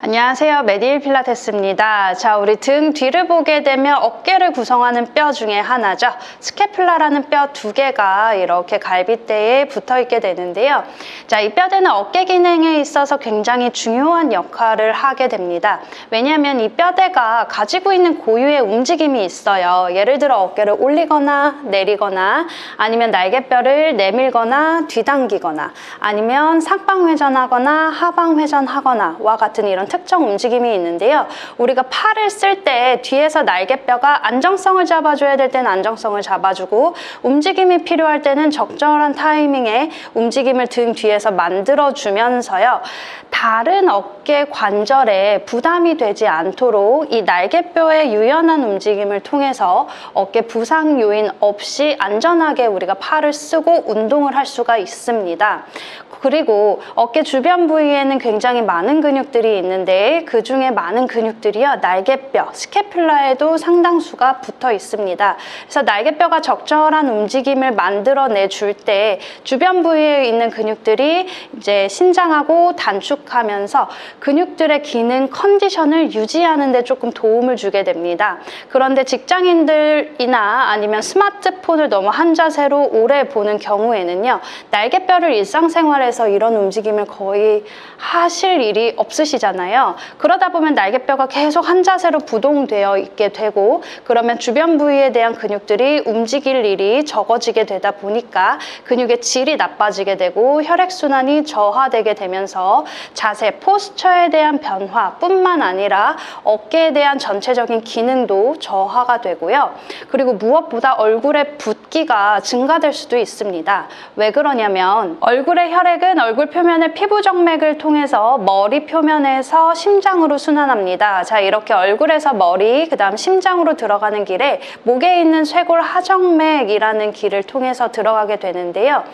안녕하세요. 메디일 필라테스입니다. 자, 우리 등 뒤를 보게 되면 어깨를 구성하는 뼈 중에 하나죠. 스케플라라는 뼈 두 개가 이렇게 갈비대에 붙어 있게 되는데요. 자, 이 뼈대는 어깨 기능에 있어서 굉장히 중요한 역할을 하게 됩니다. 왜냐하면 이 뼈대가 가지고 있는 고유의 움직임이 있어요. 예를 들어 어깨를 올리거나 내리거나 아니면 날개뼈를 내밀거나 뒤당기거나 아니면 상방 회전하거나 하방 회전하거나와 같은 이런 특정 움직임이 있는데요. 우리가 팔을 쓸 때 뒤에서 날개뼈가 안정성을 잡아줘야 될 때는 안정성을 잡아주고 움직임이 필요할 때는 적절한 타이밍에 움직임을 등 뒤에서 만들어주면서요. 다른 어깨 관절에 부담이 되지 않도록 이 날개뼈의 유연한 움직임을 통해서 어깨 부상 요인 없이 안전하게 우리가 팔을 쓰고 운동을 할 수가 있습니다. 그리고 어깨 주변 부위에는 굉장히 많은 근육들이 있는 데 그 중에 많은 근육들이요 날개뼈, 스케플라에도 상당수가 붙어 있습니다. 그래서 날개뼈가 적절한 움직임을 만들어내 줄 때 주변 부위에 있는 근육들이 이제 신장하고 단축하면서 근육들의 기능 컨디션을 유지하는 데 조금 도움을 주게 됩니다. 그런데 직장인들이나 아니면 스마트폰을 너무 한 자세로 오래 보는 경우에는요 날개뼈를 일상생활에서 이런 움직임을 거의 하실 일이 없으시잖아요. 그러다 보면 날개뼈가 계속 한 자세로 부동되어 있게 되고 그러면 주변 부위에 대한 근육들이 움직일 일이 적어지게 되다 보니까 근육의 질이 나빠지게 되고 혈액순환이 저하되게 되면서 자세, 포스처에 대한 변화뿐만 아니라 어깨에 대한 전체적인 기능도 저하가 되고요. 그리고 무엇보다 얼굴의 붓기가 증가될 수도 있습니다. 왜 그러냐면 얼굴의 혈액은 얼굴 표면의 피부 정맥을 통해서 머리 표면에서 심장으로 순환합니다. 자, 이렇게 얼굴에서 머리, 그 다음 심장으로 들어가는 길에 목에 있는 쇄골 하정맥이라는 길을 통해서 들어가게 되는데요.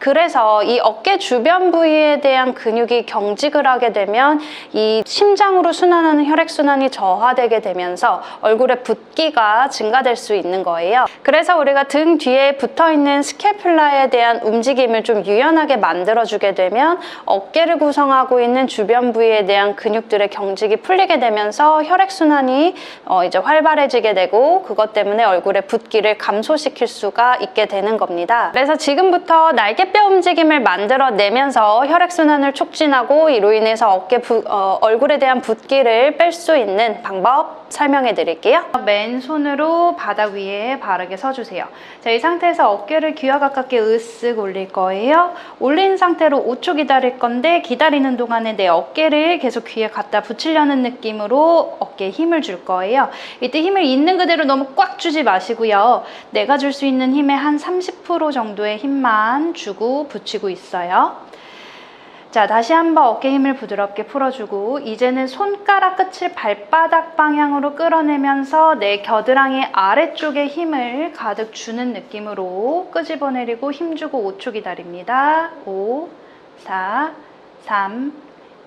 그래서 이 어깨 주변 부위에 대한 근육이 경직을 하게 되면 이 심장으로 순환하는 혈액순환이 저하되게 되면서 얼굴에 붓기가 증가될 수 있는 거예요. 그래서 우리가 등 뒤에 붙어 있는 스케플라에 대한 움직임을 좀 유연하게 만들어주게 되면 어깨를 구성하고 있는 주변 부위에 대한 근육 들의 경직이 풀리게 되면서 혈액순환이 어 이제 활발해지게 되고 그것 때문에 얼굴의 붓기를 감소시킬 수가 있게 되는 겁니다. 그래서 지금부터 날개뼈 움직임을 만들어내면서 혈액순환을 촉진하고 이로 인해서 어깨 부, 어, 얼굴에 대한 붓기를 뺄 수 있는 방법 설명해 드릴게요. 맨손으로 바닥 위에 바르게 서주세요. 자, 이 상태에서 어깨를 귀와 가깝게 으쓱 올릴 거예요. 올린 상태로 5초 기다릴 건데 기다리는 동안에 내 어깨를 계속 귀에 갖다 붙이려는 느낌으로 어깨에 힘을 줄 거예요. 이때 힘을 있는 그대로 너무 꽉 주지 마시고요. 내가 줄 수 있는 힘의 한 30% 정도의 힘만 주고 붙이고 있어요. 자, 다시 한번 어깨 힘을 부드럽게 풀어주고 이제는 손가락 끝을 발바닥 방향으로 끌어내면서 내 겨드랑이 아래쪽에 힘을 가득 주는 느낌으로 끄집어내리고 힘주고 5초 기다립니다. 5, 4, 3,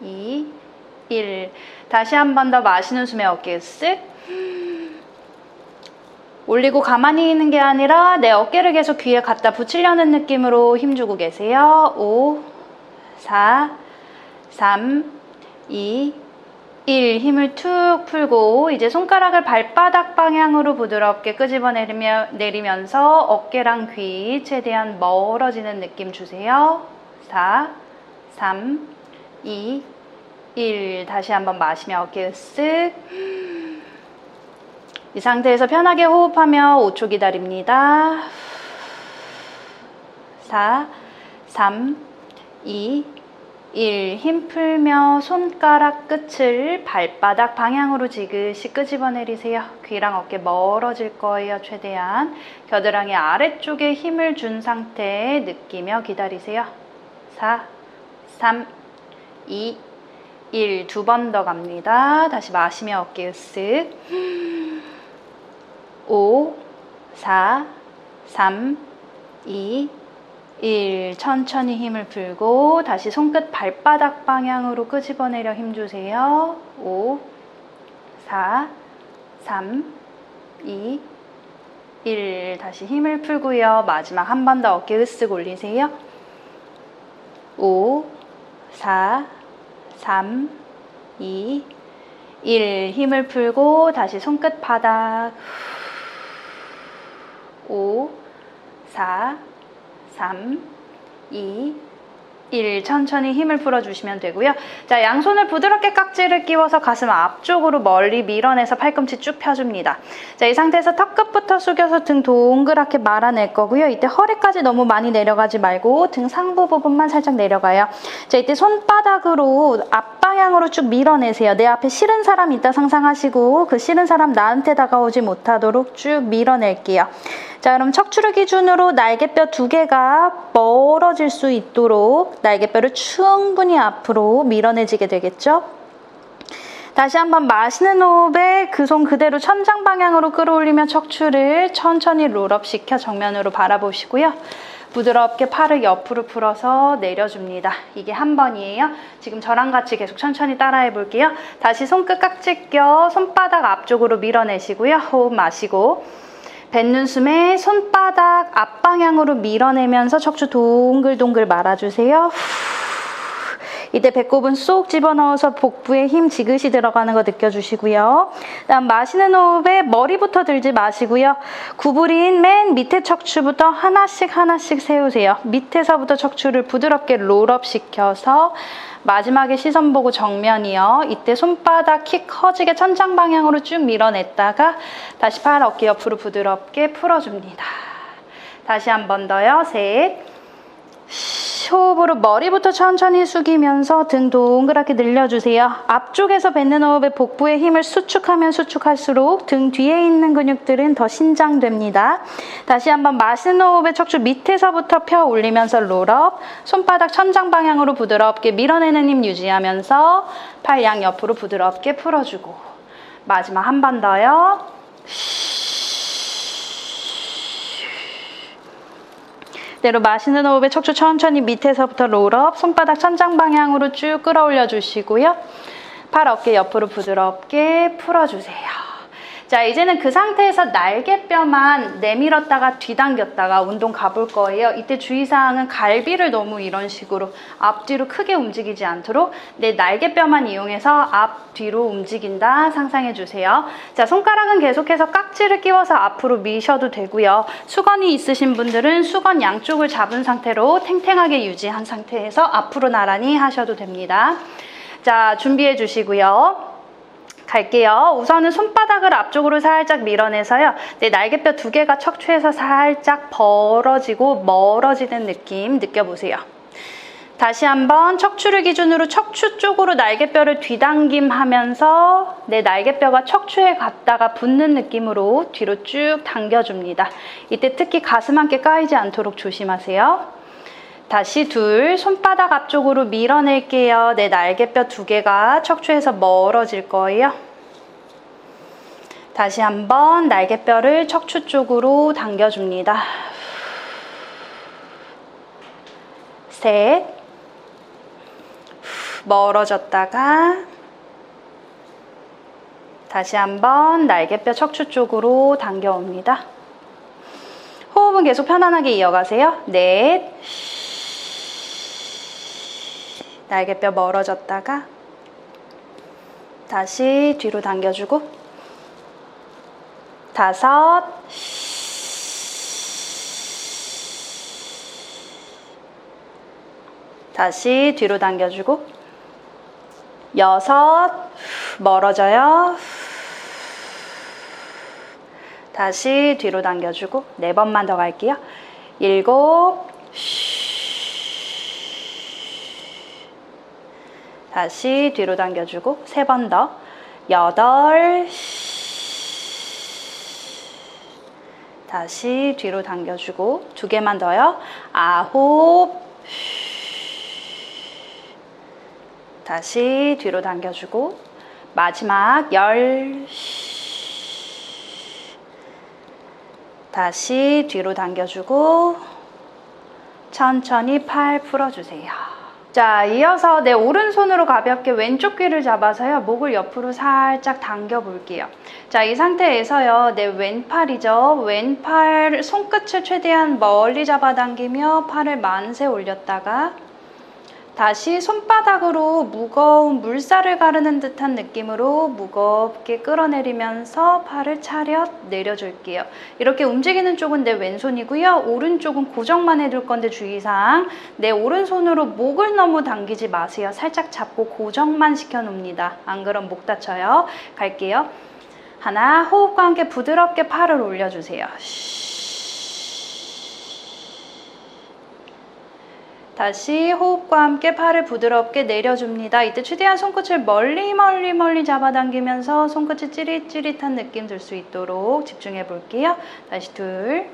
2, 1. 다시 한 번 더 마시는 숨에 어깨 쓱. 올리고 가만히 있는 게 아니라 내 어깨를 계속 귀에 갖다 붙이려는 느낌으로 힘주고 계세요. 5, 4, 3, 2, 1. 힘을 툭 풀고 이제 손가락을 발바닥 방향으로 부드럽게 끄집어 내리며, 내리면서 어깨랑 귀 최대한 멀어지는 느낌 주세요. 4, 3, 2, 1. 다시 한번 마시며 어깨 쓱. 이 상태에서 편하게 호흡하며 5초 기다립니다. 4, 3, 2, 1. 힘 풀며 손가락 끝을 발바닥 방향으로 지그시 끄집어 내리세요. 귀랑 어깨 멀어질 거예요, 최대한. 겨드랑이 아래쪽에 힘을 준 상태에 느끼며 기다리세요. 4, 3, 2, 1. 두 번 더 갑니다. 다시 마시며 어깨 으쓱. 5, 4, 3, 2, 1. 천천히 힘을 풀고 다시 손끝 발바닥 방향으로 끄집어내려 힘주세요. 5, 4, 3, 2, 1. 다시 힘을 풀고요. 마지막 한 번 더 어깨 으쓱 올리세요. 5, 4, 3, 2, 1. 힘을 풀고 다시 손끝 바닥. 5, 4, 3, 2, 1. 천천히 힘을 풀어주시면 되고요. 자, 양손을 부드럽게 깍지를 끼워서 가슴 앞쪽으로 멀리 밀어내서 팔꿈치 쭉 펴줍니다. 자, 이 상태에서 턱끝부터 숙여서 등 동그랗게 말아낼 거고요. 이때 허리까지 너무 많이 내려가지 말고 등 상부 부분만 살짝 내려가요. 자, 이때 손바닥으로 앞방향으로 쭉 밀어내세요. 내 앞에 싫은 사람 있다 상상하시고 그 싫은 사람 나한테 다가오지 못하도록 쭉 밀어낼게요. 자, 그럼 척추를 기준으로 날개뼈 두 개가 멀어질 수 있도록 날개뼈를 충분히 앞으로 밀어내지게 되겠죠? 다시 한번 마시는 호흡에 그 손 그대로 천장 방향으로 끌어올리며 척추를 천천히 롤업 시켜 정면으로 바라보시고요. 부드럽게 팔을 옆으로 풀어서 내려줍니다. 이게 한 번이에요. 지금 저랑 같이 계속 천천히 따라해 볼게요. 다시 손끝 깍지 껴 손바닥 앞쪽으로 밀어내시고요. 호흡 마시고 뱉는 숨에 손바닥 앞방향으로 밀어내면서 척추 동글동글 말아주세요. 이때 배꼽은 쏙 집어넣어서 복부에 힘 지그시 들어가는 거 느껴주시고요. 다음 마시는 호흡에 머리부터 들지 마시고요. 구부린 맨 밑에 척추부터 하나씩 하나씩 세우세요. 밑에서부터 척추를 부드럽게 롤업 시켜서 마지막에 시선 보고 정면이요. 이때 손바닥 키 커지게 천장 방향으로 쭉 밀어냈다가 다시 팔 어깨 옆으로 부드럽게 풀어줍니다. 다시 한 번 더요. 셋. 호흡으로 머리부터 천천히 숙이면서 등 동그랗게 늘려주세요. 앞쪽에서 뱉는 호흡에 복부의 힘을 수축하면 수축할수록 등 뒤에 있는 근육들은 더 신장됩니다. 다시 한번 마시는 호흡에 척추 밑에서부터 펴 올리면서 롤업. 손바닥 천장 방향으로 부드럽게 밀어내는 힘 유지하면서 팔 양 옆으로 부드럽게 풀어주고. 마지막 한 번 더요. 대로 마시는 호흡에 척추 천천히 밑에서부터 롤업, 손바닥 천장 방향으로 쭉 끌어올려 주시고요. 팔 어깨 옆으로 부드럽게 풀어주세요. 자, 이제는 그 상태에서 날개뼈만 내밀었다가 뒤당겼다가 운동 가볼 거예요. 이때 주의사항은 갈비를 너무 이런 식으로 앞뒤로 크게 움직이지 않도록 내 날개뼈만 이용해서 앞뒤로 움직인다 상상해 주세요. 자, 손가락은 계속해서 깍지를 끼워서 앞으로 미셔도 되고요. 수건이 있으신 분들은 수건 양쪽을 잡은 상태로 탱탱하게 유지한 상태에서 앞으로 나란히 하셔도 됩니다. 자, 준비해 주시고요. 갈게요. 우선은 손바닥을 앞쪽으로 살짝 밀어내서요. 내 날개뼈 두 개가 척추에서 살짝 벌어지고 멀어지는 느낌 느껴보세요. 다시 한번 척추를 기준으로 척추 쪽으로 날개뼈를 뒤당김 하면서 내 날개뼈가 척추에 갔다가 붙는 느낌으로 뒤로 쭉 당겨줍니다. 이때 특히 가슴 함께 까이지 않도록 조심하세요. 다시 둘, 손바닥 앞쪽으로 밀어낼게요. 내 날개뼈 두 개가 척추에서 멀어질 거예요. 다시 한번 날개뼈를 척추 쪽으로 당겨줍니다. 셋, 멀어졌다가 다시 한번 날개뼈 척추 쪽으로 당겨옵니다. 호흡은 계속 편안하게 이어가세요. 넷, 날개뼈 멀어졌다가 다시 뒤로 당겨주고 다섯. 다시 뒤로 당겨주고 여섯. 멀어져요. 다시 뒤로 당겨주고 네 번만 더 갈게요. 일곱 다시 뒤로 당겨주고 세 번 더. 여덟. 다시 뒤로 당겨주고 두 개만 더요. 아홉. 다시 뒤로 당겨주고 마지막 열. 다시 뒤로 당겨주고 천천히 팔 풀어주세요. 자, 이어서 내 오른손으로 가볍게 왼쪽 귀를 잡아서요. 목을 옆으로 살짝 당겨 볼게요. 자, 이 상태에서요. 내 왼팔이죠. 왼팔 손끝을 최대한 멀리 잡아당기며 팔을 만세 올렸다가 다시 손바닥으로 무거운 물살을 가르는 듯한 느낌으로 무겁게 끌어내리면서 팔을 차렷 내려줄게요. 이렇게 움직이는 쪽은 내 왼손이고요. 오른쪽은 고정만 해둘 건데 주의사항. 내 오른손으로 목을 너무 당기지 마세요. 살짝 잡고 고정만 시켜놓습니다. 안 그럼 목 다쳐요. 갈게요. 하나, 호흡과 함께 부드럽게 팔을 올려주세요. 다시 호흡과 함께 팔을 부드럽게 내려줍니다. 이때 최대한 손끝을 멀리 멀리 멀리 잡아당기면서 손끝이 찌릿찌릿한 느낌 들 수 있도록 집중해 볼게요. 다시 둘.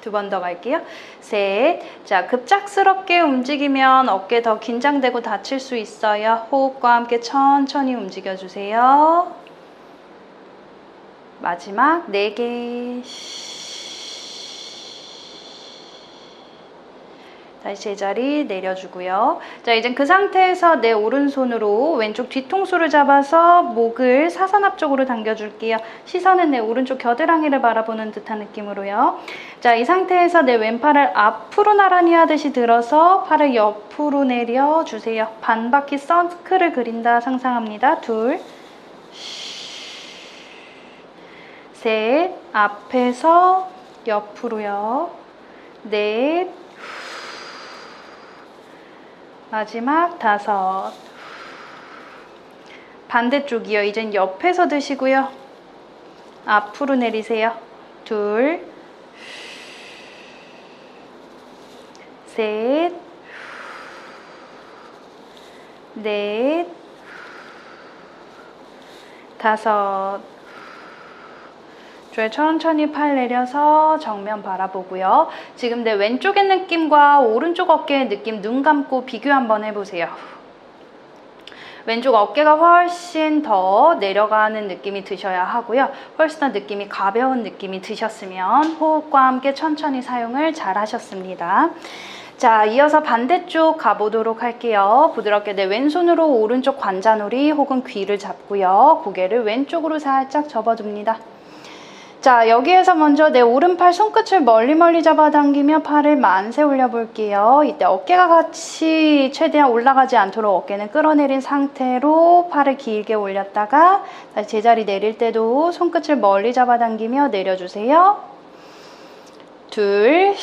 두 번 더 갈게요. 셋. 자, 급작스럽게 움직이면 어깨 더 긴장되고 다칠 수 있어요. 호흡과 함께 천천히 움직여 주세요. 마지막 네 개. 다시 제자리 내려주고요. 자, 이젠 그 상태에서 내 오른손으로 왼쪽 뒤통수를 잡아서 목을 사선 앞쪽으로 당겨줄게요. 시선은 내 오른쪽 겨드랑이를 바라보는 듯한 느낌으로요. 자, 이 상태에서 내 왼팔을 앞으로 나란히 하듯이 들어서 팔을 옆으로 내려주세요. 반 바퀴 서클을 그린다 상상합니다. 둘, 셋, 앞에서 옆으로요. 넷, 마지막 다섯. 반대쪽이요. 이젠 옆에서 드시고요. 앞으로 내리세요. 둘, 셋, 넷, 다섯. 좋아요. 천천히 팔 내려서 정면 바라보고요. 지금 내 왼쪽의 느낌과 오른쪽 어깨의 느낌 눈 감고 비교 한번 해보세요. 왼쪽 어깨가 훨씬 더 내려가는 느낌이 드셔야 하고요. 훨씬 더 느낌이 가벼운 느낌이 드셨으면 호흡과 함께 천천히 사용을 잘 하셨습니다. 자, 이어서 반대쪽 가보도록 할게요. 부드럽게 내 왼손으로 오른쪽 관자놀이 혹은 귀를 잡고요. 고개를 왼쪽으로 살짝 접어줍니다. 자, 여기에서 먼저 내 오른팔 손끝을 멀리 멀리 잡아당기며 팔을 만세 올려볼게요. 이때 어깨가 같이 최대한 올라가지 않도록 어깨는 끌어내린 상태로 팔을 길게 올렸다가 다시 제자리 내릴 때도 손끝을 멀리 잡아당기며 내려주세요. 둘,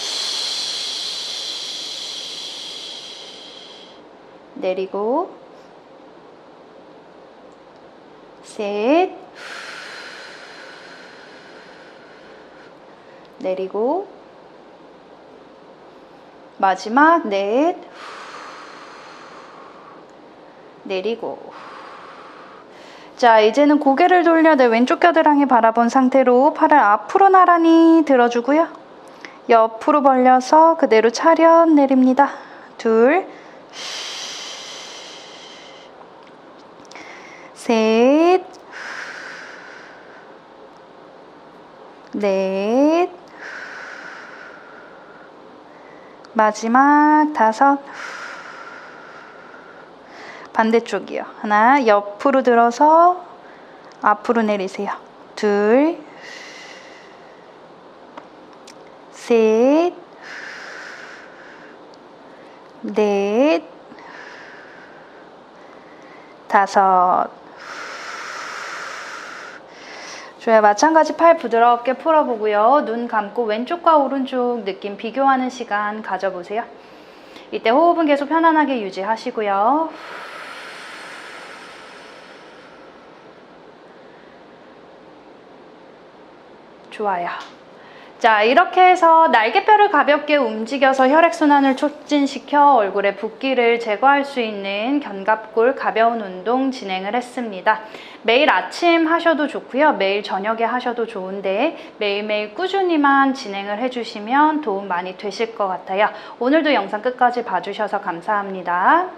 내리고, 셋, 내리고 마지막 넷 내리고. 자 이제는 고개를 돌려 내 왼쪽 겨드랑이 바라본 상태로 팔을 앞으로 나란히 들어주고요. 옆으로 벌려서 그대로 차렷 내립니다. 둘 셋, 넷, 마지막 다섯 반대쪽이요. 하나 옆으로 들어서 앞으로 내리세요. 둘, 셋, 넷, 다섯. 좋아요. 마찬가지 팔 부드럽게 풀어보고요. 눈 감고 왼쪽과 오른쪽 느낌 비교하는 시간 가져보세요. 이때 호흡은 계속 편안하게 유지하시고요. 좋아요. 자, 이렇게 해서 날개뼈를 가볍게 움직여서 혈액순환을 촉진시켜 얼굴에 붓기를 제거할 수 있는 견갑골 가벼운 운동 진행을 했습니다. 매일 아침 하셔도 좋고요. 매일 저녁에 하셔도 좋은데 매일매일 꾸준히만 진행을 해주시면 도움 많이 되실 것 같아요. 오늘도 영상 끝까지 봐주셔서 감사합니다.